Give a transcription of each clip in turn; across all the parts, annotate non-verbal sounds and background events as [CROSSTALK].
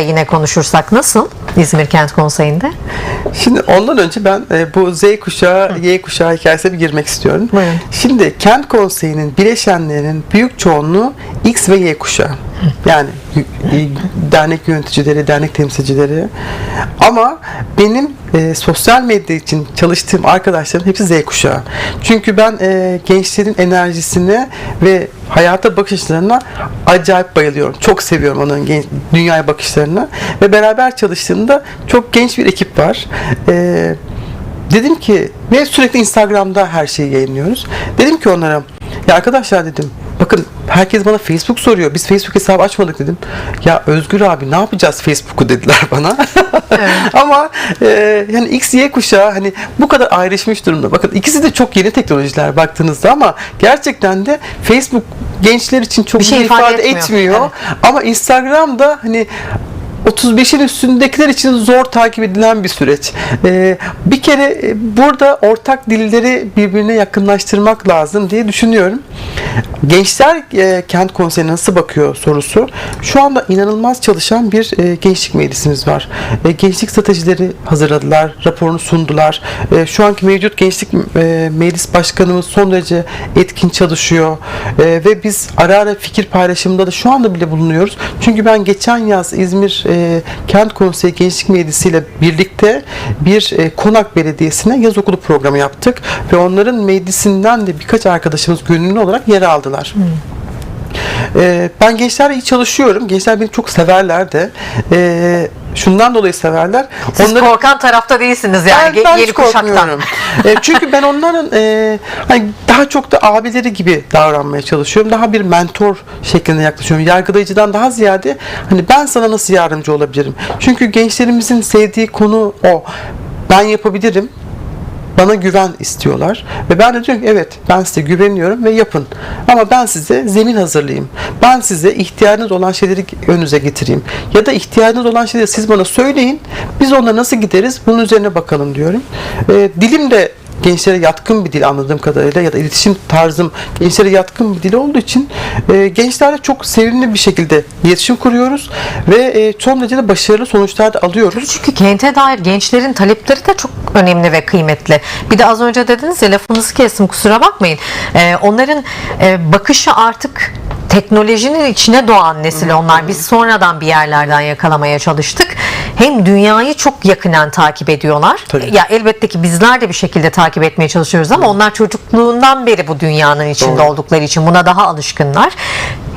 yine konuşursak nasıl İzmir Kent Konseyi'nde? Şimdi ondan önce ben e, bu Z kuşağı, Y kuşağı hikayesine bir girmek istiyorum. Buyurun. Şimdi kent konseyinin bileşenlerinin büyük çoğunluğu X ve Y kuşağı. Yani y- dernek yöneticileri, dernek temsilcileri. Ama benim e, sosyal medya için çalıştığım arkadaşlarım hepsi Z kuşağı. Çünkü ben e, gençlerin enerjisine ve hayata bakış açılarına acayip bayılıyorum. Çok seviyorum onların gen- dünyaya bakışlarını. Ve beraber çalıştığımda çok genç bir ekip var. E, dedim ki ve sürekli Instagram'da her şeyi yayınlıyoruz. Dedim ki onlara ya arkadaşlar dedim bakın herkes bana Facebook soruyor. Biz Facebook hesabı açmadık dedim. Ya Özgür abi ne yapacağız Facebook'u dediler [LAUGHS] bana. [LAUGHS] Ama e, yani X, Y kuşağı hani bu kadar ayrışmış durumda. Bakın ikisi de çok yeni teknolojiler baktığınızda ama gerçekten de Facebook gençler için çok Bir şey ifade ifade, etmiyor. etmiyor. Evet. Ama Instagram'da hani 35'in üstündekiler için zor takip edilen bir süreç. Ee, bir kere e, burada ortak dilleri birbirine yakınlaştırmak lazım diye düşünüyorum. Gençler e, kent konseyine nasıl bakıyor sorusu. Şu anda inanılmaz çalışan bir e, gençlik meclisimiz var. Gençlik stratejileri hazırladılar, raporunu sundular. Şu anki mevcut gençlik meclis başkanımız son derece etkin çalışıyor. Ve biz ara ara fikir paylaşımında da şu anda bile bulunuyoruz. Çünkü ben geçen yaz İzmir e, Kent Konseyi Gençlik Meclisi ile birlikte bir e, Konak Belediyesi'ne yaz okulu programı yaptık ve onların meclisinden de birkaç arkadaşımız gönüllü olarak yer aldılar. Ee, ben gençlerle iyi çalışıyorum. Gençler beni çok severler de. Ee, şundan dolayı severler. Siz korkan tarafta değilsiniz yani Ben- ben yeni kuşaktan. [LAUGHS] E, çünkü ben onların e, hani daha çok da abileri gibi davranmaya çalışıyorum. Daha bir mentor şeklinde yaklaşıyorum. Yargılayıcıdan daha ziyade hani ben sana nasıl yardımcı olabilirim? Çünkü gençlerimizin sevdiği konu o. Ben yapabilirim. Bana güven istiyorlar. Ve ben de diyorum ki evet ben size güveniyorum ve yapın. Ama ben size zemin hazırlayayım. Ben size ihtiyacınız olan şeyleri önünüze getireyim. Ya da ihtiyacınız olan şeyleri siz bana söyleyin. Biz ona nasıl gideriz bunun üzerine bakalım diyorum. Ee, dilim de gençlere yatkın bir dil anladığım kadarıyla ya da iletişim tarzım gençlere yatkın bir dil olduğu için e, gençlerle çok sevimli bir şekilde iletişim kuruyoruz ve e, son derece de başarılı sonuçlar da alıyoruz. Çünkü kente dair gençlerin talepleri de çok önemli ve kıymetli. Bir de az önce dediniz ya lafınızı kestim kusura bakmayın. Ee, onların e, bakışı artık teknolojinin içine doğan nesil onlar. Biz sonradan bir yerlerden yakalamaya çalıştık. Hem dünyayı çok yakından takip ediyorlar. Tabii. Ya elbette ki bizler de bir şekilde takip etmeye çalışıyoruz ama onlar çocukluğundan beri bu dünyanın içinde Doğru. oldukları için buna daha alışkınlar.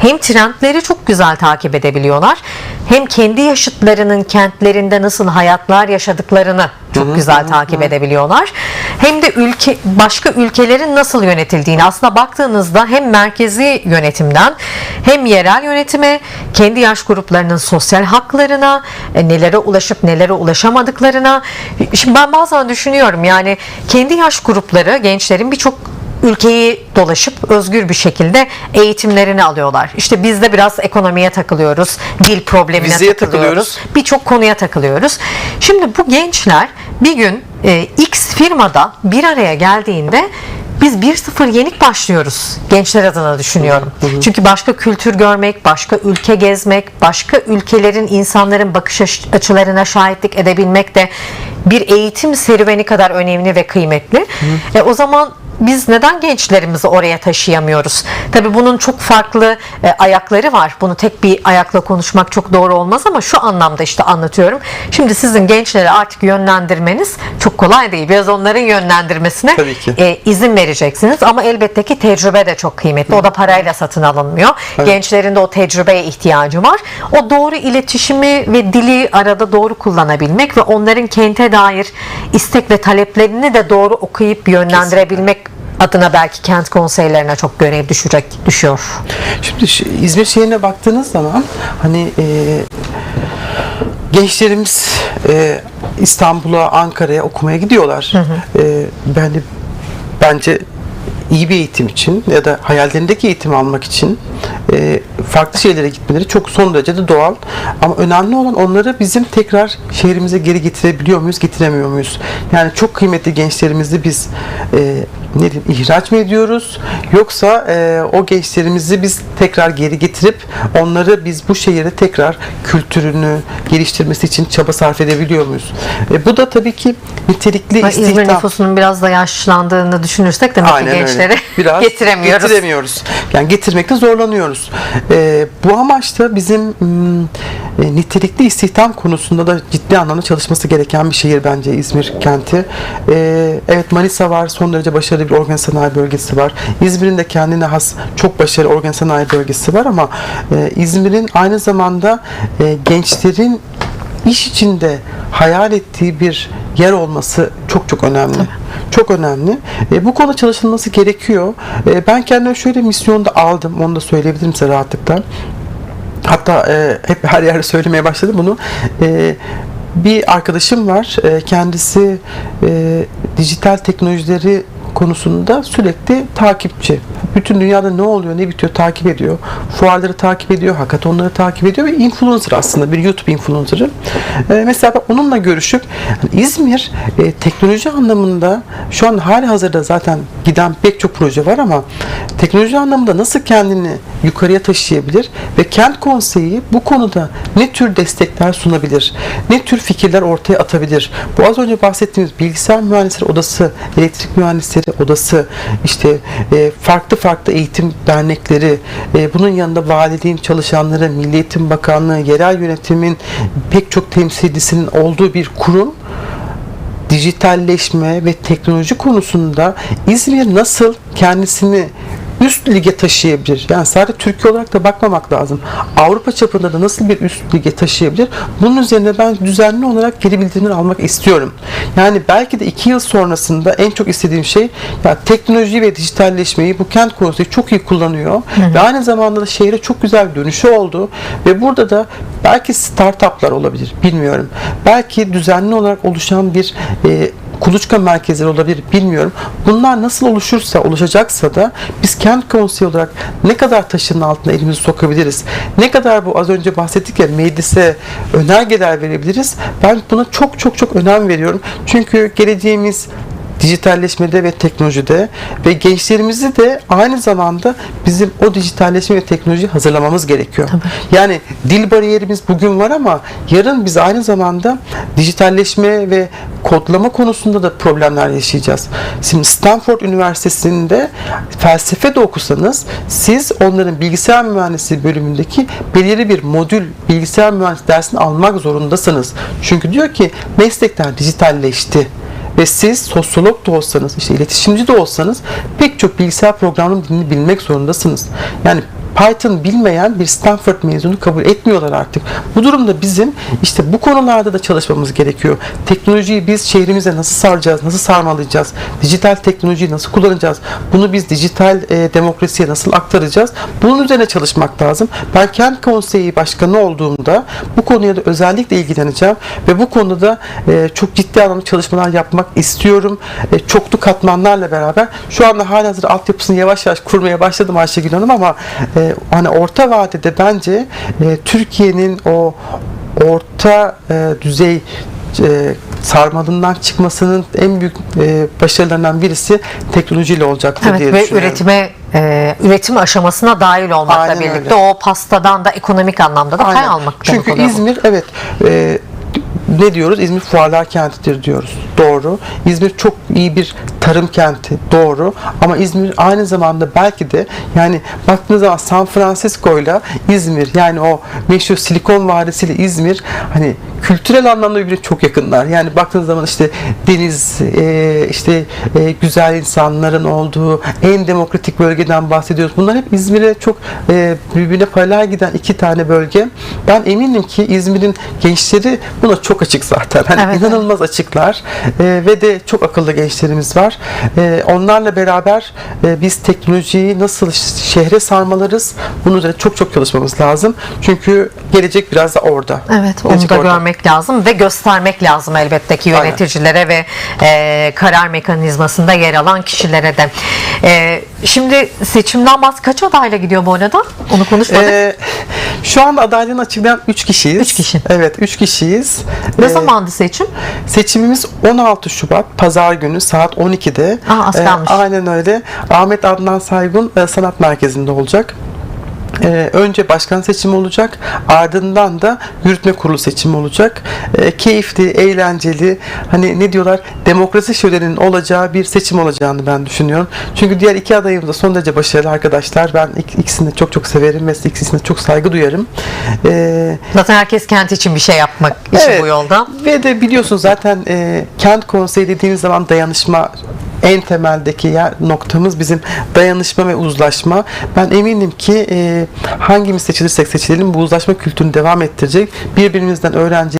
Hem trendleri çok güzel takip edebiliyorlar. Hem kendi yaşıtlarının kentlerinde nasıl hayatlar yaşadıklarını çok güzel takip edebiliyorlar. Hem de ülke başka ülkelerin nasıl yönetildiğini aslında baktığınızda hem merkezi yönetimden hem yerel yönetime, kendi yaş gruplarının sosyal haklarına, e, nelere ulaşıp nelere ulaşamadıklarına. Şimdi ben bazen düşünüyorum yani kendi yaş grupları gençlerin birçok ülkeyi dolaşıp özgür bir şekilde eğitimlerini alıyorlar. İşte biz de biraz ekonomiye takılıyoruz, dil problemine Vizeye takılıyoruz, takılıyoruz. birçok konuya takılıyoruz. Şimdi bu gençler bir gün e, X firmada bir araya geldiğinde biz 1-0 yenik başlıyoruz gençler adına düşünüyorum. Çünkü başka kültür görmek, başka ülke gezmek, başka ülkelerin insanların bakış aç- açılarına şahitlik edebilmek de bir eğitim serüveni kadar önemli ve kıymetli. E, o zaman biz neden gençlerimizi oraya taşıyamıyoruz? Tabii bunun çok farklı e, ayakları var. Bunu tek bir ayakla konuşmak çok doğru olmaz ama şu anlamda işte anlatıyorum. Şimdi sizin gençleri artık yönlendirmeniz çok kolay değil. Biraz onların yönlendirmesine e, izin vereceksiniz ama elbette ki tecrübe de çok kıymetli. O da parayla satın alınmıyor. Gençlerin de o tecrübeye ihtiyacı var. O doğru iletişimi ve dili arada doğru kullanabilmek ve onların dair istek ve taleplerini de doğru okuyup yönlendirebilmek adına belki kent konseylerine çok görev düşecek düşüyor. Şimdi İzmir şehrine baktığınız zaman hani e, gençlerimiz e, İstanbul'a, Ankara'ya okumaya gidiyorlar. E, ben de bence iyi bir eğitim için ya da hayallerindeki eğitim almak için e, farklı şeylere gitmeleri çok son derece de doğal. Ama önemli olan onları bizim tekrar şehrimize geri getirebiliyor muyuz, getiremiyor muyuz? Yani çok kıymetli gençlerimizi biz e, ne diyeyim, ihraç mı ediyoruz? Yoksa e, o gençlerimizi biz tekrar geri getirip onları biz bu şehire tekrar kültürünü geliştirmesi için çaba sarf edebiliyor muyuz? E, bu da tabii ki nitelikli İzmir istihdam. nüfusunun biraz da yaşlandığını düşünürsek demek Aynen ki öyle. gençleri [LAUGHS] Biraz getiremiyoruz. Getiremiyoruz. Yani getirmekte zorlanıyoruz. Ee, bu amaçta bizim mm, e, nitelikli istihdam konusunda da ciddi anlamda çalışması gereken bir şehir bence İzmir kenti. Ee, evet Manisa var. Son derece başarılı bir organ sanayi bölgesi var. İzmir'in de kendine has çok başarılı organ sanayi bölgesi var ama e, İzmir'in aynı zamanda e, gençlerin iş içinde hayal ettiği bir yer olması çok çok önemli. Çok önemli. E, bu konuda çalışılması gerekiyor. E, ben kendime şöyle misyonda aldım. Onu da söyleyebilirim size rahatlıkla. Hatta e, hep her yerde söylemeye başladım bunu. E, bir arkadaşım var. E, kendisi e, dijital teknolojileri konusunda sürekli takipçi. Bütün dünyada ne oluyor, ne bitiyor takip ediyor. Fuarları takip ediyor, hackathonları takip ediyor ve influencer aslında bir YouTube influencer'ı. E, mesela onunla görüşüp İzmir e, teknoloji anlamında şu an hali hazırda zaten giden pek çok proje var ama teknoloji anlamında nasıl kendini yukarıya taşıyabilir ve kent konseyi bu konuda ne tür destekler sunabilir? Ne tür fikirler ortaya atabilir? Bu az önce bahsettiğimiz bilgisayar mühendisleri odası, elektrik mühendisleri odası, işte e, farklı farklı eğitim dernekleri, e, bunun yanında valiliğin çalışanları, Milli Eğitim Bakanlığı, yerel yönetimin pek çok temsilcisinin olduğu bir kurum dijitalleşme ve teknoloji konusunda İzmir nasıl kendisini üst lige taşıyabilir? Yani sadece Türkiye olarak da bakmamak lazım. Avrupa çapında da nasıl bir üst lige taşıyabilir? Bunun üzerine ben düzenli olarak geri bildirimler almak istiyorum. Yani belki de iki yıl sonrasında en çok istediğim şey ya teknoloji ve dijitalleşmeyi bu kent konseyi çok iyi kullanıyor. Ve aynı zamanda da şehre çok güzel bir dönüşü oldu. Ve burada da belki startuplar olabilir. Bilmiyorum. Belki düzenli olarak oluşan bir e, kuluçka merkezleri olabilir bilmiyorum. Bunlar nasıl oluşursa, oluşacaksa da biz kent konseyi olarak ne kadar taşın altına elimizi sokabiliriz? Ne kadar bu az önce bahsettik ya meclise önergeler verebiliriz? Ben buna çok çok çok önem veriyorum. Çünkü geleceğimiz dijitalleşmede ve teknolojide ve gençlerimizi de aynı zamanda bizim o dijitalleşme ve teknoloji hazırlamamız gerekiyor. Yani dil bariyerimiz bugün var ama yarın biz aynı zamanda dijitalleşme ve kodlama konusunda da problemler yaşayacağız. Şimdi Stanford Üniversitesi'nde felsefe de okusanız siz onların bilgisayar mühendisliği bölümündeki belirli bir modül bilgisayar mühendisliği dersini almak zorundasınız. Çünkü diyor ki meslekler dijitalleşti ve siz sosyolog da olsanız, işte iletişimci de olsanız pek çok bilgisayar programının dilini bilmek zorundasınız. Yani Python bilmeyen bir Stanford mezunu kabul etmiyorlar artık. Bu durumda bizim işte bu konularda da çalışmamız gerekiyor. Teknolojiyi biz şehrimize nasıl saracağız, nasıl sarmalayacağız? Dijital teknolojiyi nasıl kullanacağız? Bunu biz dijital e, demokrasiye nasıl aktaracağız? Bunun üzerine çalışmak lazım. Ben kent konseyi başkanı olduğumda bu konuya da özellikle ilgileneceğim ve bu konuda da e, çok ciddi anlamda çalışmalar yapmak istiyorum. E, çoklu katmanlarla beraber şu anda halihazırda altyapısını yavaş yavaş kurmaya başladım Ayşegül Hanım ama e, hani orta vadede bence e, Türkiye'nin o orta e, düzey e, sarmalından çıkmasının en büyük e, başarılarından birisi teknolojiyle olacaktır Evet diye ve düşünüyorum. üretime e, üretim aşamasına dahil olmakla Aynen birlikte öyle. o pastadan da ekonomik anlamda da pay almak Çünkü oluyor bu. İzmir evet e, ne diyoruz? İzmir fuarlar kentidir diyoruz. Doğru. İzmir çok iyi bir tarım kenti. Doğru. Ama İzmir aynı zamanda belki de yani baktığınız zaman San Francisco ile İzmir yani o meşhur Silikon Vadisi ile İzmir hani kültürel anlamda birbirine çok yakınlar. Yani baktığınız zaman işte deniz, e, işte e, güzel insanların olduğu en demokratik bölgeden bahsediyoruz. Bunlar hep İzmir'e çok e, birbirine paralel giden iki tane bölge. Ben eminim ki İzmir'in gençleri buna çok açık zaten. Hani Evet, inanılmaz açıklar E, ve de çok akıllı gençlerimiz var. E, onlarla beraber e, biz teknolojiyi nasıl şehre sarmalarız bunun üzerine çok çok çalışmamız lazım. Çünkü gelecek biraz da orada. Evet onu Gelecek da orada. görmek vermek lazım ve göstermek lazım elbette ki Aynen. yöneticilere ve e, karar mekanizmasında yer alan kişilere de. E, şimdi seçimden bahs kaç adayla gidiyor bu arada? Onu konuşmadık. Ee, şu anda adaylığını açıklayan 3 kişiyiz. Üç kişi. Evet 3 kişiyiz. ne Ee, zamandı seçim? Seçimimiz 16 Şubat Pazar günü saat 12'de. Aa, az kalmış. aynen öyle. Ahmet Adnan Saygun e, Sanat Merkezi'nde olacak. Ee, önce başkan seçimi olacak. Ardından da yürütme kurulu seçimi olacak. Ee, keyifli, eğlenceli, hani ne diyorlar demokrasi şöleninin olacağı bir seçim olacağını ben düşünüyorum. Çünkü diğer iki adayımız da son derece başarılı arkadaşlar. Ben ik- ikisini de çok çok severim ve ikisine çok saygı duyarım. Ee, Zaten herkes kent için bir şey yapmak için Evet. bu yolda. ve de biliyorsun zaten e, kent konseyi dediğimiz zaman dayanışma en temeldeki yer noktamız bizim dayanışma ve uzlaşma. Ben eminim ki e, hangimiz seçilirsek seçilelim bu uzlaşma kültürünü devam ettirecek. Birbirimizden öğrenci